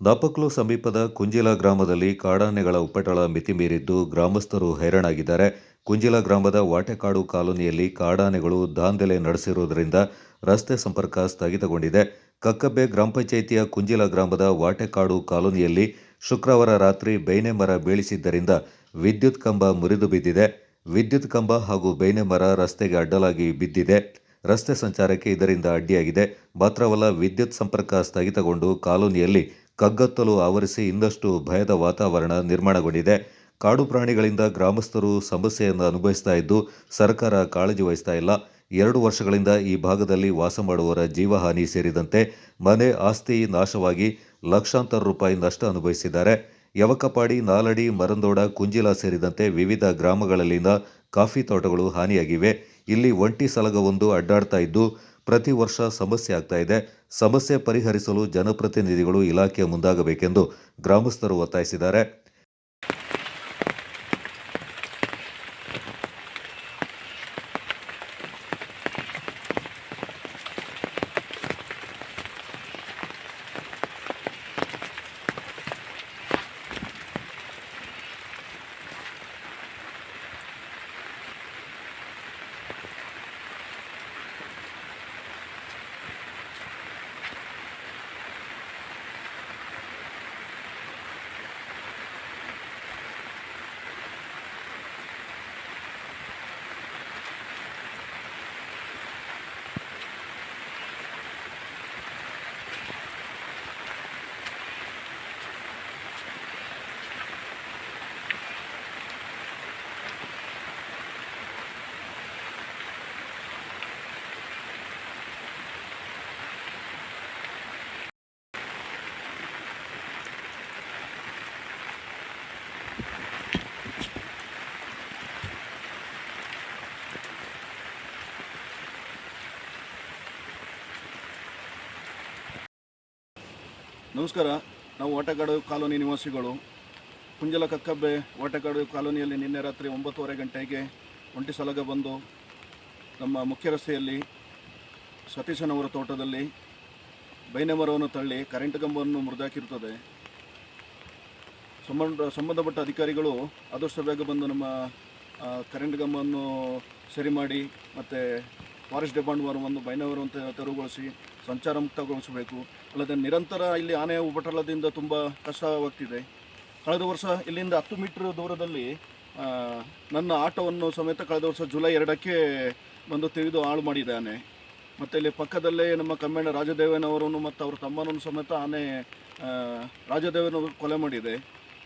ನಾಪಕ್ಲು ಸಮೀಪದ ಕುಂಜಿಲ ಗ್ರಾಮದಲ್ಲಿ ಕಾಡಾನೆಗಳ ಉಪಟಳ ಮಿತಿಮೀರಿದ್ದು ಗ್ರಾಮಸ್ಥರು ಹೈರಾಣಾಗಿದ್ದಾರೆ. ಕುಂಜಿಲ ಗ್ರಾಮದ ವಾಟೆಕಾಡು ಕಾಲೋನಿಯಲ್ಲಿ ಕಾಡಾನೆಗಳು ದಾಂಧಲೆ ನಡೆಸಿರುವುದರಿಂದ ರಸ್ತೆ ಸಂಪರ್ಕ ಸ್ಥಗಿತಗೊಂಡಿದೆ. ಕಕ್ಕಬ್ಬೆ ಗ್ರಾಮ ಪಂಚಾಯಿತಿಯ ಕುಂಜಿಲ ಗ್ರಾಮದ ವಾಟೆಕಾಡು ಕಾಲೋನಿಯಲ್ಲಿ ಶುಕ್ರವಾರ ರಾತ್ರಿ ಬೇನೆ ಮರ ಬೀಳಿಸಿದ್ದರಿಂದ ವಿದ್ಯುತ್ ಕಂಬ ಮುರಿದು ಬಿದ್ದಿದೆ. ವಿದ್ಯುತ್ ಕಂಬ ಹಾಗೂ ಬೇನೆ ಮರ ರಸ್ತೆಗೆ ಅಡ್ಡಲಾಗಿ ಬಿದ್ದಿದೆ. ರಸ್ತೆ ಸಂಚಾರಕ್ಕೆ ಇದರಿಂದ ಅಡ್ಡಿಯಾಗಿದೆ. ಮಾತ್ರವಲ್ಲ ವಿದ್ಯುತ್ ಸಂಪರ್ಕ ಸ್ಥಗಿತಗೊಂಡು ಕಾಲೋನಿಯಲ್ಲಿ ಕಗ್ಗತ್ತಲು ಆವರಿಸಿ ಇನ್ನಷ್ಟು ಭಯದ ವಾತಾವರಣ ನಿರ್ಮಾಣಗೊಂಡಿದೆ. ಕಾಡು ಪ್ರಾಣಿಗಳಿಂದ ಗ್ರಾಮಸ್ಥರು ಸಮಸ್ಯೆಯನ್ನು ಅನುಭವಿಸ್ತಾ ಇದ್ದು, ಸರ್ಕಾರ ಕಾಳಜಿ ವಹಿಸ್ತಾ ಇಲ್ಲ. ಎರಡು ವರ್ಷಗಳಿಂದ ಈ ಭಾಗದಲ್ಲಿ ವಾಸ ಮಾಡುವವರ ಜೀವಹಾನಿ ಸೇರಿದಂತೆ ಮನೆ ಆಸ್ತಿ ನಾಶವಾಗಿ ಲಕ್ಷಾಂತರ ರೂಪಾಯಿ ನಷ್ಟ ಅನುಭವಿಸಿದ್ದಾರೆ. ಯವಕಪಾಡಿ, ನಾಲಡಿ, ಮರಂದೋಡ, ಕುಂಜಿಲ ಸೇರಿದಂತೆ ವಿವಿಧ ಗ್ರಾಮಗಳಲ್ಲಿನ ಕಾಫಿ ತೋಟಗಳು ಹಾನಿಯಾಗಿವೆ. ಇಲ್ಲಿ ಒಂಟಿ ಸಲಗವೊಂದು ಅಡ್ಡಾಡ್ತಾ ಇದ್ದು ಪ್ರತಿ ವರ್ಷ ಸಮಸ್ಯೆ ಆಗ್ತಾ ಇದೆ. ಸಮಸ್ಯೆ ಪರಿಹರಿಸಲು ಜನಪ್ರತಿನಿಧಿಗಳು ಇಲಾಖೆ ಮುಂದಾಗಬೇಕೆಂದು ಗ್ರಾಮಸ್ಥರು ಒತ್ತಾಯಿಸಿದ್ದಾರೆ. ನಮಸ್ಕಾರ. ನಾವು ಓಟಗಾಡು ಕಾಲೋನಿ ನಿವಾಸಿಗಳು. ಕುಂಜಲ ಕಕ್ಕಬ್ಬೆ ಓಟಗಾಡು ಕಾಲೋನಿಯಲ್ಲಿ ನಿನ್ನೆ ರಾತ್ರಿ ಒಂಬತ್ತುವರೆ ಗಂಟೆಗೆ ಒಂಟಿ ಸಲಗ ಬಂದು ನಮ್ಮ ಮುಖ್ಯ ರಸ್ತೆಯಲ್ಲಿ ಸತೀಶನವರ ತೋಟದಲ್ಲಿ ಬೈನೆ ಮರವನ್ನು ತಳ್ಳಿ ಕರೆಂಟ್ ಕಂಬವನ್ನು ಮುರಿದಾಕಿರುತ್ತದೆ. ಸಂಬಂಧ, ಸಂಬಂಧಪಟ್ಟ ಅಧಿಕಾರಿಗಳು ಆದಷ್ಟು ಬೇಗ ಬಂದು ನಮ್ಮ ಕರೆಂಟ್ ಕಂಬವನ್ನು ಸರಿ ಮಾಡಿ ಮತ್ತು ಫಾರೆಸ್ಟ್ ಡಿಪಾರ್ಟ್ಮೆಂಟ್ ಬೈನವರನ್ನು ತೆರವುಗೊಳಿಸಿ ಸಂಚಾರ ಮುಕ್ತಗೊಳಿಸಬೇಕು ಅಲ್ಲದೆ ನಿರಂತರ ಇಲ್ಲಿ ಆನೆ ಉಪಟಳದಿಂದ ತುಂಬ ಕಷ್ಟವಾಗ್ತಿದೆ. ಕಳೆದ ವರ್ಷ ಇಲ್ಲಿಂದ ಹತ್ತು ಮೀಟರ್ ದೂರದಲ್ಲಿ ನನ್ನ ಆಟೋವನ್ನು ಸಮೇತ ಕಳೆದ ವರ್ಷ ಜುಲೈ ಎರಡಕ್ಕೆ ಬಂದು ತೆಗೆದು ಹಾಳು ಮಾಡಿದೆ ಆನೆ. ಮತ್ತು ಇಲ್ಲಿ ಪಕ್ಕದಲ್ಲೇ ನಮ್ಮ ಕಮ್ಮೇಣ ರಾಜದೇವನವರನ್ನು ಮತ್ತು ಅವ್ರ ತಮ್ಮನನ್ನು ಸಮೇತ ಆನೆ ರಾಜದೇವನವರು ಕೊಲೆ ಮಾಡಿದೆ.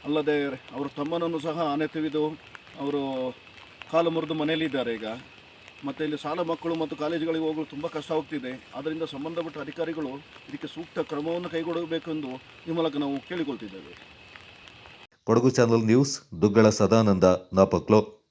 ಅಲ್ಲದೆ ಅವ್ರ ತಮ್ಮನನ್ನು ಸಹ ಆನೆ ತೆಗೆದು ಅವರು ಕಾಲು ಮುರಿದು ಮನೆಯಲ್ಲಿದ್ದಾರೆ ಈಗ. ಮತ್ತು ಇಲ್ಲಿ ಶಾಲಾ ಮಕ್ಕಳು ಮತ್ತು ಕಾಲೇಜುಗಳಿಗೆ ಹೋಗಲು ತುಂಬ ಕಷ್ಟ ಆಗ್ತಿದೆ. ಆದ್ದರಿಂದ ಸಂಬಂಧಪಟ್ಟ ಅಧಿಕಾರಿಗಳು ಇದಕ್ಕೆ ಸೂಕ್ತ ಕ್ರಮವನ್ನು ಕೈಗೊಳ್ಳಬೇಕೆಂದು ಈ ಮೂಲಕ ನಾವು ಕೇಳಿಕೊಳ್ತಿದ್ದೇವೆ. Kodagu channel news, Duggala Sadananda, Napoklu.